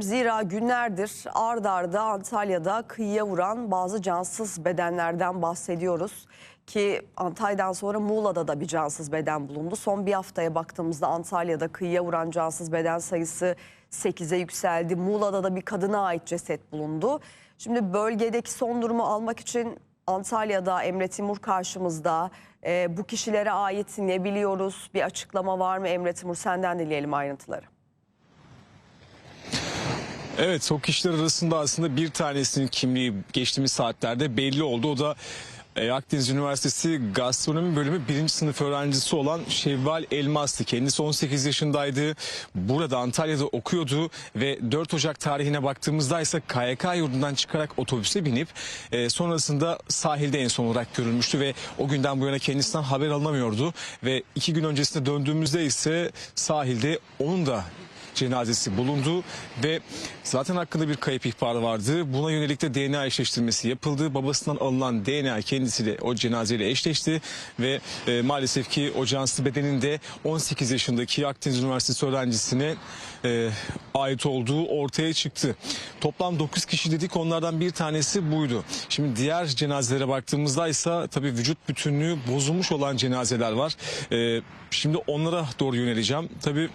Zira günlerdir ard arda Antalya'da kıyıya vuran bazı cansız bedenlerden bahsediyoruz. Ki Antalya'dan sonra Muğla'da da bir cansız beden bulundu. Son bir haftaya baktığımızda Antalya'da kıyıya vuran cansız beden sayısı 8'e yükseldi. Muğla'da da bir kadına ait ceset bulundu. Şimdi bölgedeki son durumu almak için Antalya'da Emre Timur karşımızda. Ee, bu kişilere ait ne biliyoruz? Bir açıklama var mı Emre Timur? Senden dinleyelim ayrıntıları. Evet o kişiler arasında aslında bir tanesinin kimliği geçtiğimiz saatlerde belli oldu. O da e, Akdeniz Üniversitesi Gastronomi Bölümü birinci sınıf öğrencisi olan Şevval Elmas'tı. Kendisi 18 yaşındaydı. Burada Antalya'da okuyordu ve 4 Ocak tarihine baktığımızda ise KYK yurdundan çıkarak otobüse binip e, sonrasında sahilde en son olarak görülmüştü ve o günden bu yana kendisinden haber alınamıyordu. Ve iki gün öncesinde döndüğümüzde ise sahilde onun da cenazesi bulundu ve zaten hakkında bir kayıp ihbarı vardı. Buna yönelik de DNA eşleştirmesi yapıldı. Babasından alınan DNA kendisiyle o cenazeyle eşleşti ve e, maalesef ki o cansız bedenin de 18 yaşındaki Akdeniz Üniversitesi öğrencisine e, ait olduğu ortaya çıktı. Toplam 9 kişi dedik onlardan bir tanesi buydu. Şimdi diğer cenazelere baktığımızda ise tabii vücut bütünlüğü bozulmuş olan cenazeler var. E, şimdi onlara doğru yöneleceğim. Tabii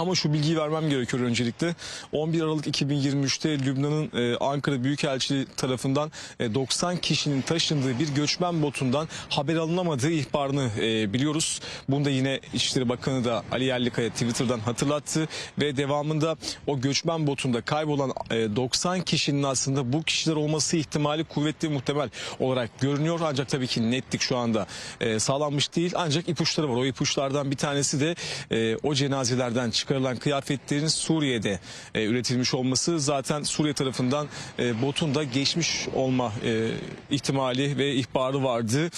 ama şu bilgiyi vermem gerekiyor öncelikle. 11 Aralık 2023'te Lübnan'ın e, Ankara Büyükelçiliği tarafından e, 90 kişinin taşındığı bir göçmen botundan haber alınamadığı ihbarını e, biliyoruz. Bunu da yine İçişleri Bakanı da Ali Yerlikaya Twitter'dan hatırlattı ve devamında o göçmen botunda kaybolan e, 90 kişinin aslında bu kişiler olması ihtimali kuvvetli muhtemel olarak görünüyor. Ancak tabii ki netlik şu anda e, sağlanmış değil. Ancak ipuçları var. O ipuçlardan bir tanesi de e, o cenazelerden çıkarılan kıyafetlerin Suriye'de e, üretilmiş olması zaten Suriye tarafından e, botun da geçmiş olma e, ihtimali ve ihbarı vardı.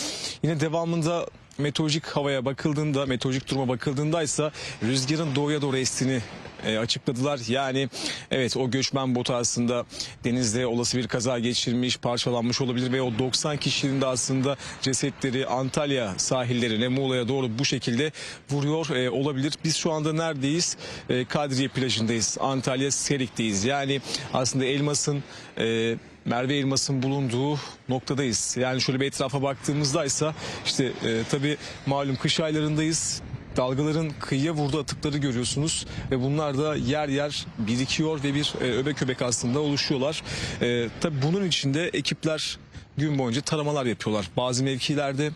Yine devamında meteorolojik havaya bakıldığında, meteorolojik duruma bakıldığında ise rüzgarın doğuya doğru estiğini e, açıkladılar. Yani evet o göçmen botu aslında denizde olası bir kaza geçirmiş, parçalanmış olabilir ve o 90 kişinin de aslında cesetleri Antalya sahillerine, Muğla'ya doğru bu şekilde vuruyor e, olabilir. Biz şu anda neredeyiz? E, Kadriye plajındayız. Antalya Serik'teyiz. Yani aslında Elmas'ın e, Merve Elmas'ın bulunduğu noktadayız. Yani şöyle bir etrafa baktığımızda ise işte e, tabii malum kış aylarındayız. Dalgaların kıyıya vurduğu atıkları görüyorsunuz ve bunlar da yer yer birikiyor ve bir e, öbek öbek aslında oluşuyorlar. E, tabii bunun içinde ekipler gün boyunca taramalar yapıyorlar. Bazı mevkilerde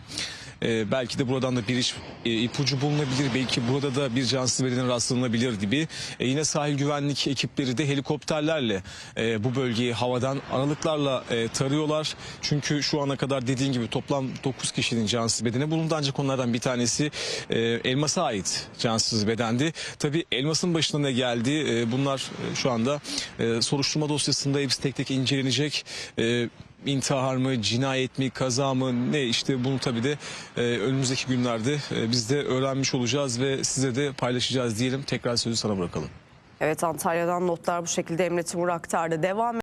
e, belki de buradan da bir iş e, ipucu bulunabilir. Belki burada da bir cansız bedene rastlanabilir gibi. E, yine sahil güvenlik ekipleri de helikopterlerle e, bu bölgeyi havadan aralıklarla e, tarıyorlar. Çünkü şu ana kadar dediğin gibi toplam 9 kişinin cansız bedeni bulundu. Ancak onlardan bir tanesi e, Elmas'a ait cansız bedendi. Tabii Elmas'ın başına ne geldi? E, bunlar e, şu anda e, soruşturma dosyasında hepsi tek tek incelenecek. E, intihar mı, cinayet mi, kaza mı ne işte bunu tabii de e, önümüzdeki günlerde e, biz de öğrenmiş olacağız ve size de paylaşacağız diyelim. Tekrar sözü sana bırakalım. Evet Antalya'dan notlar bu şekilde Emre Timur aktardı. Devam